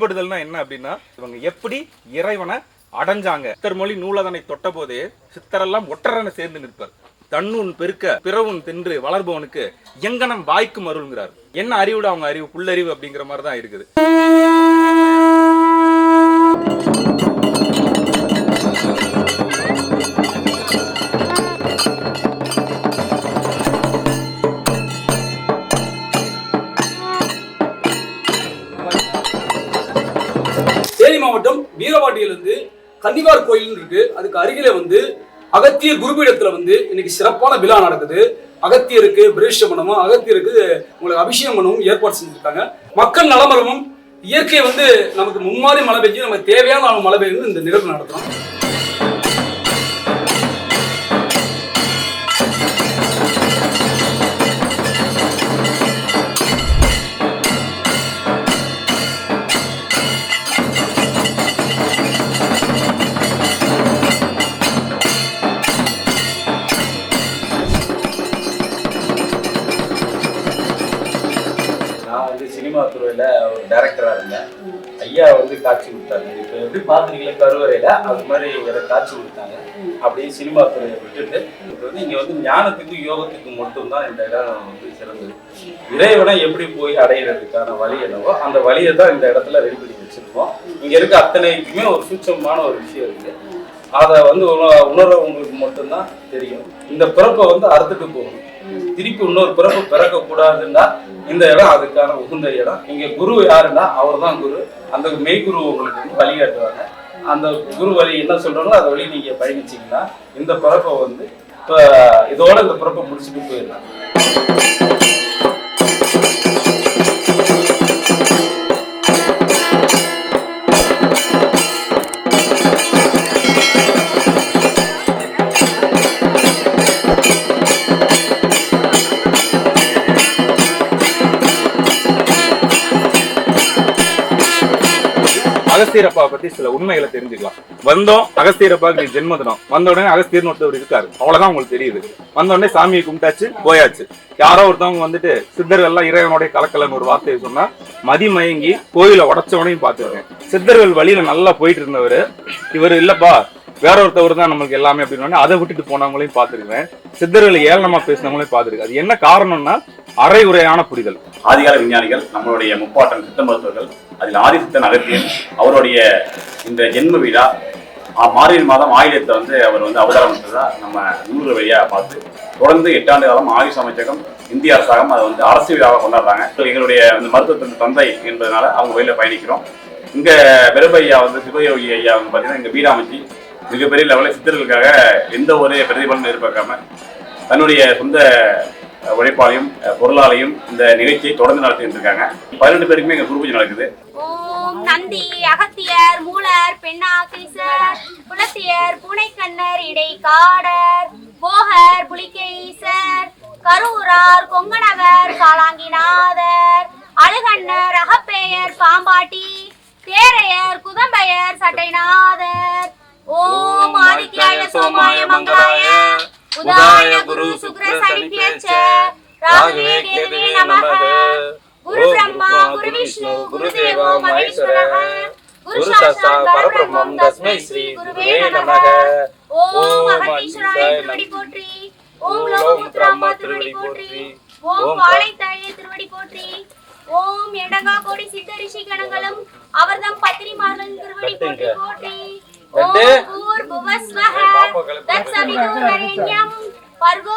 வழிபடுதல்னா என்ன அப்படின்னா இவங்க எப்படி இறைவனை அடைஞ்சாங்க? சித்தர் மொழி நூலதனை தொட்ட போதே சித்தரெல்லாம் ஒற்றரனை சேர்ந்து நிற்பார். தன்னுன் பெருக்க பிறவுன் தின்று வளர்பவனுக்கு எங்கனம் வாய்க்கும் அருள்ங்கிறார். என்ன அறிவுட அவங்க அறிவு? புல்லறிவு அப்படிங்கிற மாதிரி தான் இருக்குது. இருந்து கன்னிவார் கோயில் இருக்கு. அதுக்கு அருகில வந்து அகத்தியர் குருபீடத்துல வந்து இன்னைக்கு சிறப்பான விழா நடக்குது. அகத்தியருக்கு பிரேஷம் பண்ணவும் அகத்தியருக்கு உங்களுக்கு அபிஷேகம் பண்ணவும் ஏற்பாடு செஞ்சிருக்காங்க. மக்கள் நலமரமும் இயற்கை வந்து நமக்கு மும்மாறி மழை பெஞ்சு நமக்கு தேவையான மழை பெய்யும் இந்த நிகழ்வு நடத்துறோம். அது மாதிரி எனக்கு காட்சி கொடுத்தாங்க. அப்படியே சினிமா துறையை விட்டுட்டு வந்து இங்கே வந்து ஞானத்துக்கும் யோகத்துக்கும் மட்டும்தான் இந்த இடம் வந்து சிறந்தது. இறைவனை எப்படி போய் அடையிறதுக்கான வழி என்னவோ அந்த வழியை தான் இந்த இடத்துல ரெடி பண்ணி வச்சிருக்கோம். இங்கே இருக்க அத்தனைக்குமே ஒரு சூட்சமான ஒரு விஷயம் இருக்குது அதை வந்து உண- உணர்றவங்களுக்கு மட்டும்தான் தெரியும். இந்த பிறப்பை வந்து அறுத்துட்டு போகணும். திருப்பி இன்னொரு பிறப்பு பிறக்க கூடாதுன்னா இந்த இடம் அதுக்கான உகுந்த இடம். இங்க குரு யாருன்னா அவர் தான் குரு. அந்த மெய்குரு உங்களுக்கு வந்து வழிகாட்டுவாங்க. அந்த குரு வழி என்ன சொல்றாங்களோ அதை வழி நீங்க பயணிச்சிங்கன்னா இந்த பிறப்பை வந்து இப்போ இதோட இந்த பிறப்பை முடிச்சுட்டு போயிடலாம். அகஸ்தீரப்பா பத்தி சில உண்மைகளை தெரிஞ்சுக்கலாம். வந்தோம் அகஸ்தீரப்பா நீ ஜென்மதினம். வந்த உடனே அகஸ்தீர்னு ஒருத்தவர் இருக்காரு. அவ்வளவுதான் உங்களுக்கு தெரியுது. வந்த உடனே சாமியை கும்பிட்டாச்சு போயாச்சு. யாரோ ஒருத்தவங்க வந்துட்டு சித்தர்கள் எல்லாம் இறைவனுடைய கலக்கலன்னு ஒரு வார்த்தையை சொன்னா மதிமயங்கி கோயிலை உடச்சவனையும் பார்த்திருக்கேன். சித்தர்கள் வழியில நல்லா போயிட்டு இருந்தவர். இவர் இல்லப்பா வேற ஒருத்தவர் தான் நம்மளுக்கு எல்லாமே அப்படின்னு அதை விட்டுட்டு போனவங்களையும் பார்த்திருக்கேன் சித்தர்களை ஏளனமா பேசினவங்களையும் பார்த்திருக்கேன் அது என்ன காரணம்னா அரை உரையான புரிதல். ஆதிகால விஞ்ஞானிகள் நம்மளுடைய முப்பாட்டன் சித்த மருத்துவர்கள் அதில் ஆதிசித்தன் அகத்தியன் அவருடைய இந்த ஜென்ம விழா ஆ- மார்கழி மாதம் ஆயுதத்தை வந்து அவர் வந்து அவதாரம் பண்ணதா நம்ம நூறு வழியா பார்த்து தொடர்ந்து எட்டாண்டு காலம் ஆயுஷ் அமைச்சகம் இந்திய அரசாங்கம் அதை வந்து அரசு விழாவாக கொண்டாடுறாங்க. எங்களுடைய அந்த மருத்துவத்தின் தந்தை என்பதனால அவங்க வழியில பயணிக்கிறோம். இங்கே பெருபையா வந்து சிவயோகி ஐயா வந்து பார்த்தீங்கன்னா இங்கே வீடு அமைச்சு மிகப்பெரிய லெவலில் சித்தர்களுக்காக எந்த ஒரு பிரதிபலனும் எதிர்பார்க்காம தன்னுடைய சொந்த உழைப்பாலையும் பொருளாலையும் இந்த நிகழ்ச்சியை தொடர்ந்து நடத்திட்டு இருக்காங்க. பதினெட்டு பேருக்குமே எங்க குருபூஜை நடக்குது. நந்தி அகத்தியர் மூலர் பெண்ணாகீசர் புலத்தியர் பூனைக்கண்ணர் இடைக்காடர் போகர் புலிகேசர் கரூரார் கொங்கணவர் காலாங்கிநாதர் அழுகண்ணர் அகப்பெயர் பாம்பாட்டி தேரையர் குதம்பையர் சட்டைநாதர் ஓம் ஆதித்யாய சோமாய மங்களாய. உதாய குரு சுக்ர சனிப்பியச்ச ராகுவே கேதுவே நமக. குரு பிரம்மா குரு விஷ்ணு குரு தேவோ மகேஸ்வரः. குரு சாட்சாத் பரபிரம்மம் தஸ்மை ஸ்ரீ குருவே நமக. ஓம் மகேஸ்வராய திருவடி போற்றி. ஓம் லோகமுத்ராம்மா திருவடி போற்றி. ஓம் வாழைத்தாயே திருவடி போற்றி. ஓம் எடங்கா கோடி சித்த ரிஷி கணங்களும் அவர்தம் பத்திரிமார்கள் திருவடி போற்றி போற்றி. ஓம் பூர்புவஸ்வஹ தத்சவிதுர்வரேண்யம் பர்கோ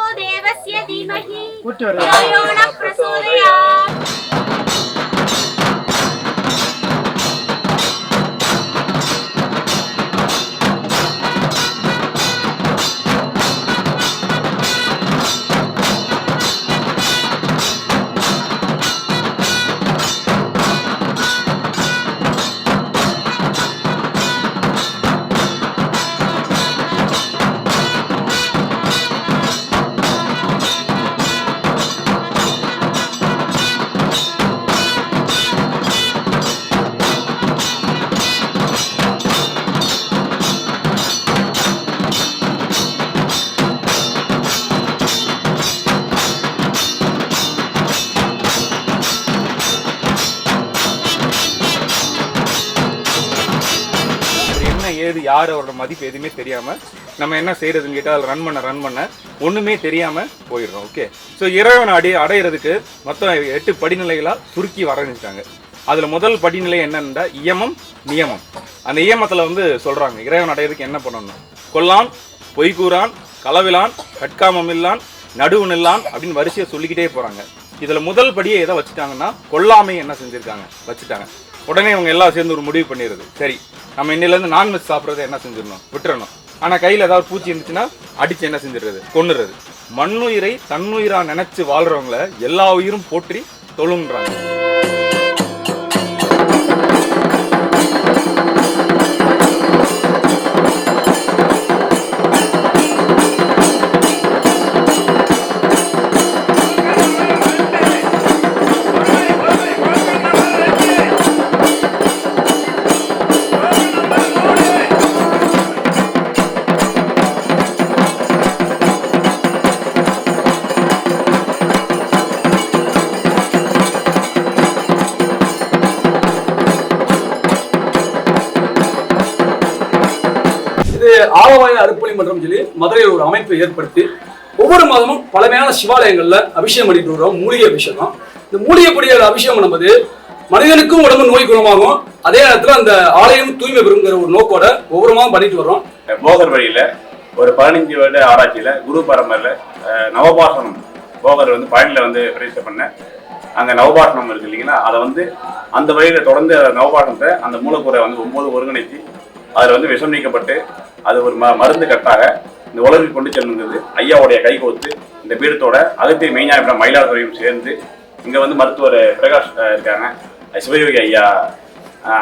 ஏது யார் அவரோட மதிப்பு எதுவுமே தெரியாமல் நம்ம என்ன செய்யறதுன்னு கேட்டால் அதில் ரன் பண்ண ரன் பண்ண ஒன்றுமே தெரியாமல் போயிடுறோம் ஓகே ஸோ இறைவனை அடி அடையிறதுக்கு மொத்தம் எட்டு படிநிலைகளாக சுருக்கி வரைஞ்சிட்டாங்க அதில் முதல் படிநிலை என்னன்னா இயமம் நியமம். அந்த இயமத்தில் வந்து சொல்கிறாங்க இறைவன் அடையிறதுக்கு என்ன பண்ணணும்? கொல்லான் பொய்கூறான் களவிலான் கட்காமம் இல்லான் நடுவு நில்லான் அப்படின்னு வரிசையை சொல்லிக்கிட்டே போகிறாங்க இதில் முதல் படியை எதை வச்சுட்டாங்கன்னா கொல்லாமை என்ன செஞ்சுருக்காங்க? வச்சுட்டாங்க. உடனே இவங்க எல்லாம் சேர்ந்து ஒரு முடிவு பண்ணிடுது சரி நம்ம இன்னிலேருந்து நான்வெஜ் சாப்பிட்றது என்ன செஞ்சிடணும்? விட்டுறணும். ஆனா கையில ஏதாவது பூச்சி இருந்துச்சுன்னா அடிச்சு என்ன செஞ்சிடுறது? கொன்னுறது. மண்ணுயிரை தன்னுயிரா நினைச்சு வாழ்கிறவங்கள எல்லா உயிரும் போற்றி தொழுன்றாங்க மதுரையில் ஒரு அமைப்பை ஏற்படுத்தி ஒவ்வொரு மாதமும் பழமையான சிவாலயங்கள்ல அபிஷேகம் பண்ணிட்டு வரோம் மூலிகை அபிஷேகம். இந்த மூலிகை பொடியோட அபிஷேகம் பண்ணும்போது மனிதனுக்கும் உடம்பு நோய் குணமாகும். அதே நேரத்தில் அந்த ஆலயம் தூய்மை பெறுங்கிற ஒரு நோக்கோட ஒவ்வொரு மாதம் பண்ணிட்டு வரோம் போகர் வழியில ஒரு பதினஞ்சு வருட ஆராய்ச்சியில குரு பரம்பரில் நவபாசனம். போகர் வந்து பழனியில் வந்து பிரதிஷ்டை பண்ண அங்கே நவபாசனம் இருக்கு இல்லைங்களா? அதை வந்து அந்த வழியில் தொடர்ந்து அந்த நவபாசனத்தை அந்த மூலக்கூரை வந்து ஒம்பது ஒருங்கிணைத்து அதில் வந்து விஷம் நீக்கப்பட்டு அது ஒரு ம மருந்து கட்டாக இந்த உலகில் கொண்டு செல்லுங்கிறது ஐயாவுடைய கைகோத்து இந்த பீடத்தோட அகத்திய மெய்ஞாயிரம் மயிலாடுதுறையும் சேர்ந்து இங்கே வந்து மருத்துவர் பிரகாஷ் இருக்காங்க. சிவயோகி ஐயா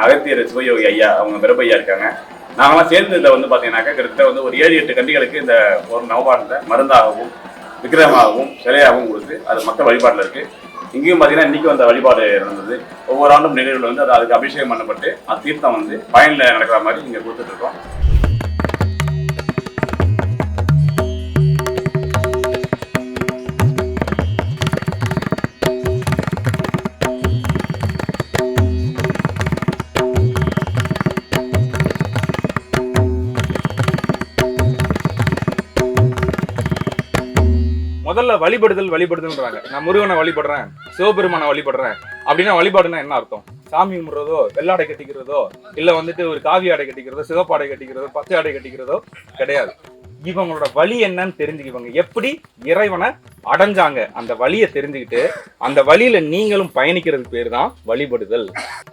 அகத்தியர் சிவயோகி ஐயா அவங்க பிறப்பையா இருக்காங்க. நாங்களாம் சேர்ந்து இதில் வந்து பார்த்தீங்கன்னாக்கா கிட்டத்தட்ட வந்து ஒரு ஏழு எட்டு கண்டிகளுக்கு இந்த ஒரு நவபாரத்தை மருந்தாகவும் விக்கிரமாகவும் சிலையாகவும் கொடுத்து அது மக்கள் வழிபாட்டில் இருக்குது இங்கேயும் பார்த்தீங்கன்னா இன்னைக்கு வந்த வழிபாடு நடந்தது. ஒவ்வொரு ஆண்டும் நிகழ்வில் வந்து அது அதுக்கு அபிஷேகம் பண்ணப்பட்டு அந்த தீர்த்தம் வந்து பயனில் நடக்கிற மாதிரி இங்கே கொடுத்துட்ருக்கோம் முதல்ல வழிபடுதல் வழிபடுதல்ன்றாங்க. நான் முருகனை வழிபடுறேன் சிவபெருமானை வழிபடுறேன் அப்படின்னா வழிபாடுனா என்ன அர்த்தம்? சாமி கும்பிடுறதோ வெள்ளாடை கட்டிக்கிறதோ இல்லை வந்துட்டு ஒரு காவி ஆடை கட்டிக்கிறதோ சிவப்பாடை கட்டிக்கிறதோ பச்சை ஆடை கட்டிக்கிறதோ கிடையாது. இவங்களோட வழி என்னன்னு தெரிஞ்சுக்குவாங்க. எப்படி? இறைவனை அடைஞ்சாங்க. அந்த வழியை தெரிஞ்சுக்கிட்டு அந்த வழியில நீங்களும் பயணிக்கிறதுக்கு பேர் தான் வழிபடுதல்.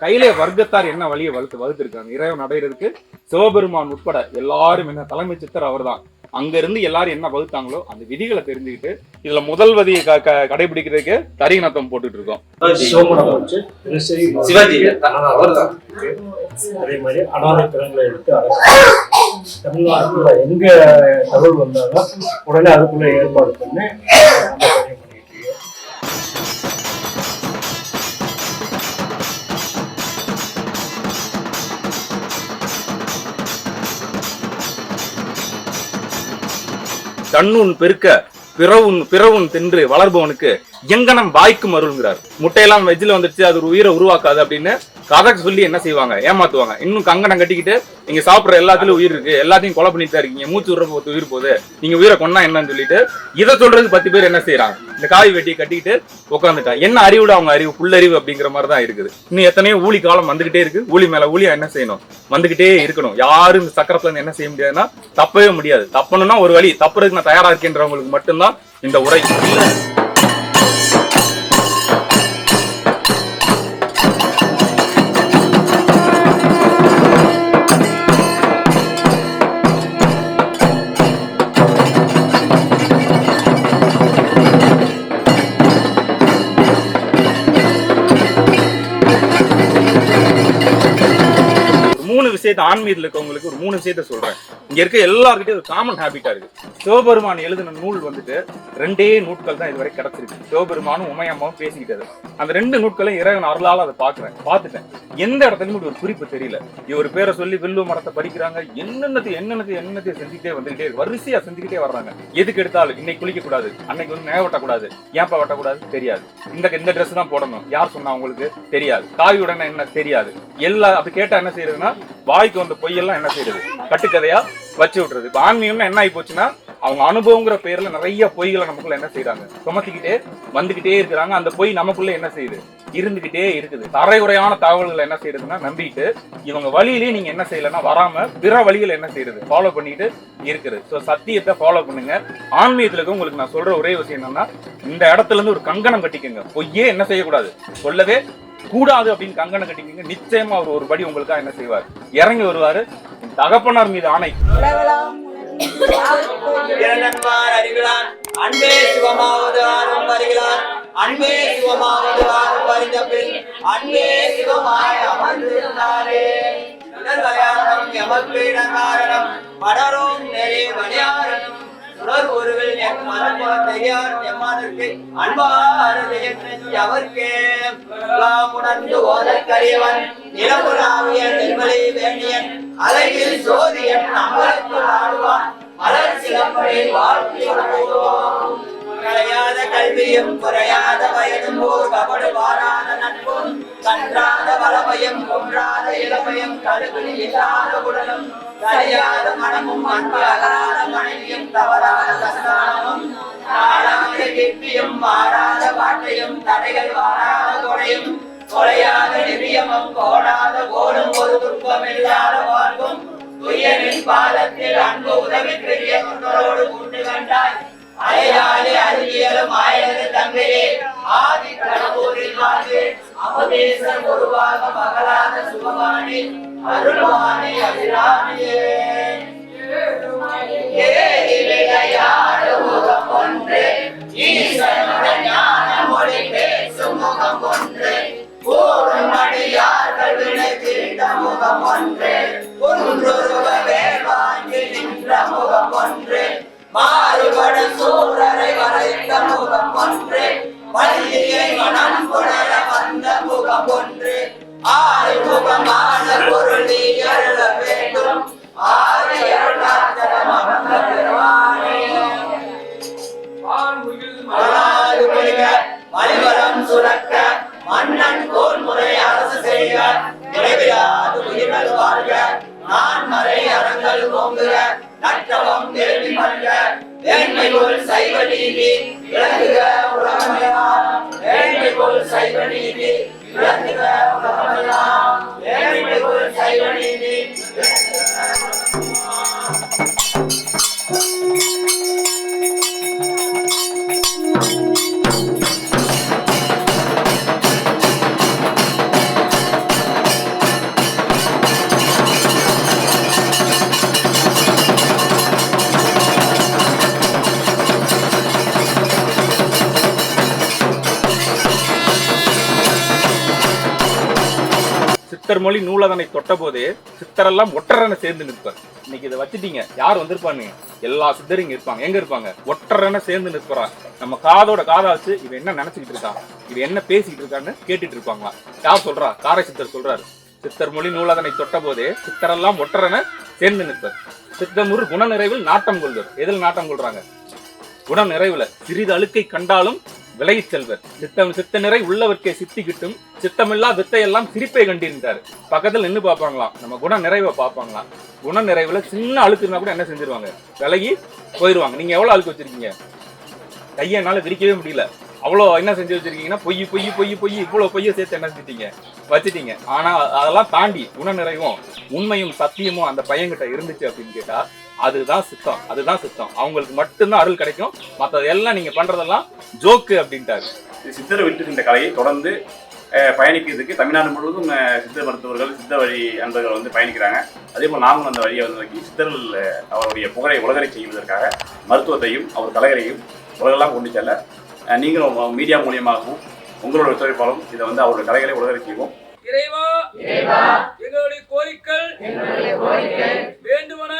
கையில வர்க்கத்தார் என்ன வழியை வகுத்து வகுத்திருக்காங்க இறைவன் அடைகிறதுக்கு சிவபெருமான் உட்பட எல்லாரும் என்ன? தலைமை சித்தர் அவர்தான். தான் இருந்து எல்லாரும் என்ன வகுத்தாங்களோ அந்த விதிகளை தெரிஞ்சுக்கிட்டு இதுல முதல் வதியை க- க- கடைபிடிக்கிறதுக்கு தரிகணத்தம் போட்டுட்டு இருக்கோம் சிவாஜி. அதே மாதிரி அனாதை கிரகங்களை எடுத்து தமிழ்நாட்டுல எங்க தகவல் வந்தாலும் உடனே அதுக்குள்ள ஏற்பாடு பண்ணி தன்னுன் பெருக்க பிறவுன் பிறவுன் தின்று வளர்பவனுக்கு எங்கனம் வாய்க்கும் அருள்ங்கிறார். முட்டையெல்லாம் வெஜ்ஜில் வந்துருச்சு அது ஒரு உயிரை உருவாக்காது அப்படின்னு கதை சொல்லி என்ன செய்வாங்க? ஏமாத்துவாங்க. இன்னும் கங்கணம் கட்டிக்கிட்டு நீங்க சாப்பிட்ற எல்லாத்துலயும் உயிர் இருக்கு. எல்லாத்தையும் கொலை பண்ணிட்டு தான் இருக்கீங்க. மூச்சு விடுற போது உயிர் போகுது. நீங்க உயிரை கொண்டா என்னன்னு சொல்லிட்டு இதை சொல்றது பத்து பேர் என்ன செய்யறாங்க இந்த காய் வெட்டியை கட்டிக்கிட்டு உட்காந்துட்டாங்க என்ன அறிவுட அவங்க அறிவு? புல்லறிவு அப்படிங்கிற மாதிரி தான் இருக்குது. இன்னும் எத்தனையோ ஊழி காலம் வந்துகிட்டே இருக்கு. ஊழி மேல ஊழியா என்ன செய்யணும்? வந்துகிட்டே இருக்கணும். யாரும் இந்த சக்கரத்துல என்ன செய்ய முடியாதுன்னா தப்பவே முடியாது. தப்பணும்னா ஒரு வழி. தப்புறதுக்கு நான் தயாரா இருக்கேன்றவங்களுக்கு மட்டும்தான் இந்த உரை. மூணு விஷயத்த ஆன்மீகத்தில் இருக்கவங்களுக்கு ஒரு மூணு விஷயத்த சொல்றேன். இங்க இருக்க எல்லாருக்கிட்டே ஒரு காமன் ஹேபிட்டா இருக்கு. சிவபெருமான் எழுதின நூல் வந்துட்டு ரெண்டே நூட்கள் தான் இதுவரை கிடைச்சிருக்கு. சிவபெருமானும் உமையம்மாவும் பேசிக்கிட்டது அந்த ரெண்டு நூட்களையும் இறைவன் அருளால அதை பாக்குறேன் பார்த்துட்டேன். எந்த இடத்துலயும் ஒரு குறிப்பு தெரியல. இவர் பேரை சொல்லி வில்லு மரத்தை படிக்கிறாங்க என்னென்னது என்னென்னது என்னென்னத்தை செஞ்சுக்கிட்டே வந்துகிட்டே இருக்கு. வரிசையா செஞ்சுக்கிட்டே வர்றாங்க. எதுக்கு எடுத்தாலும் இன்னைக்கு குளிக்க கூடாது. அன்னைக்கு வந்து நகை வெட்டக்கூடாது. ஏப்பா வெட்டக்கூடாது? தெரியாது. இந்த இந்த ட்ரெஸ் தான் போடணும். யார் சொன்னா உங்களுக்கு? தெரியாது. காய் உடனே என்ன? தெரியாது. எல்லா அப்படி கேட்டா என்ன செய்யறதுன்னா வாய்க்கு வந்த பொய்யெல்லாம் என்ன செய்யறது? கட்டுக்கதையா? வச்சு விட்டுறது. ஆன்மீகம்னா என்ன ஆகி போச்சுன்னா அவங்க அனுபவங்கிற பேர்ல நிறைய பொய்களை நமக்குள்ள என்ன செய்யறாங்க சுமத்திக்கிட்டே வந்துகிட்டே இருக்கிறாங்க. அந்த பொய் நமக்குள்ள என்ன செய்யுது? இருந்துகிட்டே இருக்குது. தரையுறையான தகவல்களை என்ன செய்யறதுன்னா நம்பிட்டு இவங்க வழியிலேயே நீங்க என்ன செய்யலன்னா வராம பிற வழிகளை என்ன செய்யறது ஃபாலோ பண்ணிட்டு இருக்குது. ஸோ சத்தியத்தை ஃபாலோ பண்ணுங்க. ஆன்மீகத்துல உங்களுக்கு நான் சொல்ற ஒரே விஷயம் என்னன்னா இந்த இடத்துல இருந்து ஒரு கங்கணம் கட்டிக்கங்க. பொய்யே என்ன செய்யக்கூடாது? சொல்லவே கூடாது அப்படின்னு கங்கணம் கட்டிக்கங்க. நிச்சயமா அவர் ஒரு படி உங்களுக்காக என்ன செய்வார்? இறங்கி வருவாரு. தகப்பனார் மீது ஆணை. அன்பே சிவமாவது ஆறும் வருகிறான் அன்பே சிவமாவது ஆறும் அறிந்த பின் அன்பே சிவமாய் அமர்ந்திருந்தாரே. கல்யாணம் எமப்பீட காரணம். படரும் நெறி மணியாரனும் சுடர் ஒருவில் என் எம்மானுக்கு அன்பாரது அவர்க்கே உணர்ந்து ஓதற்கரியவன் நிலமுறாவிய நெல்மலை சோதியன் ஆடுவான் மலர் சிலம்படி வாழ்த்தி கலையாத கல்வியும் குறையாத வயதும் ஓர் அன்பு உதவி பெரிய தொண்டரோடு கூட்டு கண்டாய். அலையாளி அறிவியலும் ஆயது தங்கையே ஆதி கடவுரில் வாழ்ந்து அபதேசம் உருவாக மகளாத சுகமானி அருள்வாணி அபிராமியே. ஏறி மாறுபட சூரரை வரைந்த முகம் ஒன்றே. வள்ளியை மொழி நூலதனை தொட்டபோது சித்தரெல்லாம் ஒற்றரனை சேர்ந்து நிற்பார். இன்னைக்கு இதை வச்சுட்டீங்க. யார் வந்திருப்பானுங்க எல்லா சித்தரும் இங்க இருப்பாங்க. எங்க இருப்பாங்க? ஒற்றரனை சேர்ந்து நிற்பறா நம்ம காதோட காதா வச்சு இவன் என்ன நினைச்சுக்கிட்டு இருக்கான் இவன் என்ன பேசிக்கிட்டு இருக்கான்னு கேட்டுட்டு இருப்பாங்களா? யார் சொல்றா? காரை சித்தர் சொல்றாரு. சித்தர் மொழி நூலதனை தொட்டபோது சித்தரெல்லாம் ஒற்றரனை சேர்ந்து நிற்பார். சித்தமுரு குணநிறைவில் நாட்டம் கொள்வர். எதில் நாட்டம் கொள்றாங்க? குண நிறைவுல சிறிது அழுக்கை கண்டாலும் விலகி செல்வர். சித்தம் சித்த நிறை உள்ளவர்க்கே சித்தி கிட்டும் சித்தமில்லா வித்தையெல்லாம் சிரிப்பை கண்டிருந்தார். பக்கத்தில் நின்று பார்ப்பாங்களாம். நம்ம குண நிறைவை பார்ப்பாங்களாம். குண நிறைவில் சின்ன அழுக்கு இருந்தால் கூட என்ன செஞ்சிருவாங்க? விலகி போயிடுவாங்க நீங்கள் எவ்வளோ அழுக்கு வச்சிருக்கீங்க? கையை என்னால் விரிக்கவே முடியல. அவ்வளோ என்ன செஞ்சு வச்சிருக்கீங்கன்னா பொய் பொய் பொய் பொய் இவ்வளோ பொய்யை சேர்த்து என்ன செஞ்சிட்டீங்க? வச்சுட்டீங்க. ஆனால் அதெல்லாம் தாண்டி குண நிறைவும் உண்மையும் சத்தியமும் அந்த பையன்கிட்ட இருந்துச்சு அப்படின்னு கேட்டால் அதுதான் சித்தம் அதுதான் சித்தம். அவங்களுக்கு மட்டும்தான் அருள் கிடைக்கும். மத்தது எல்லாம் நீங்க பண்றதெல்லாம் ஜோக்கு அப்படின்ட்டாரு. சித்தரை விட்டு இந்த கலையை தொடர்ந்து பயணிக்கிறதுக்கு தமிழ்நாடு முழுவதும் சித்த மருத்துவர்கள் சித்த வழி அன்பர்கள் வந்து பயணிக்கிறாங்க. அதே போல் நாங்களும் அந்த வழியை வந்து நோக்கி சித்தர்கள் அவருடைய புகழை உலகரை செய்வதற்காக மருத்துவத்தையும் அவர் கலைகளையும் உலகெல்லாம் கொண்டு செல்ல நீங்களும் மீடியா மூலியமாகவும் உங்களோட ஒத்துழைப்பாலும் இதை வந்து அவருடைய கலைகளை உலகரை செய்வோம். இறைவா எங்களுடைய கோரிக்கை வேண்டுவன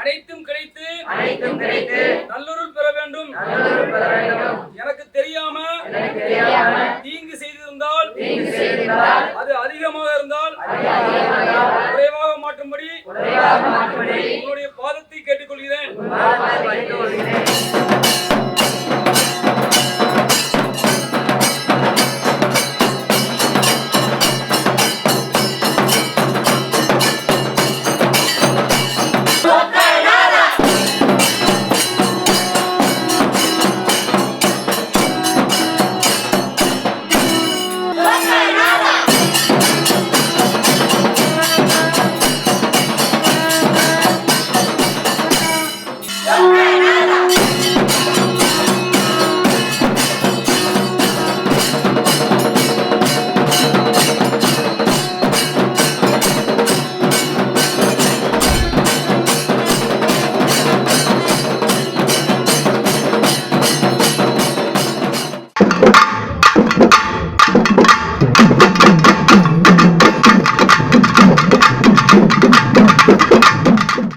அனைத்தும் கிடைத்து அனைத்தும் கிடைத்து நல்லொருள் பெற வேண்டும். எனக்கு தெரியாம தீங்கு செய்திருந்தால் அது அதிகமாக இருந்தால் குறைவாக மாற்றும்படி உங்களுடைய பாதத்தை கேட்டுக்கொள்கிறேன்.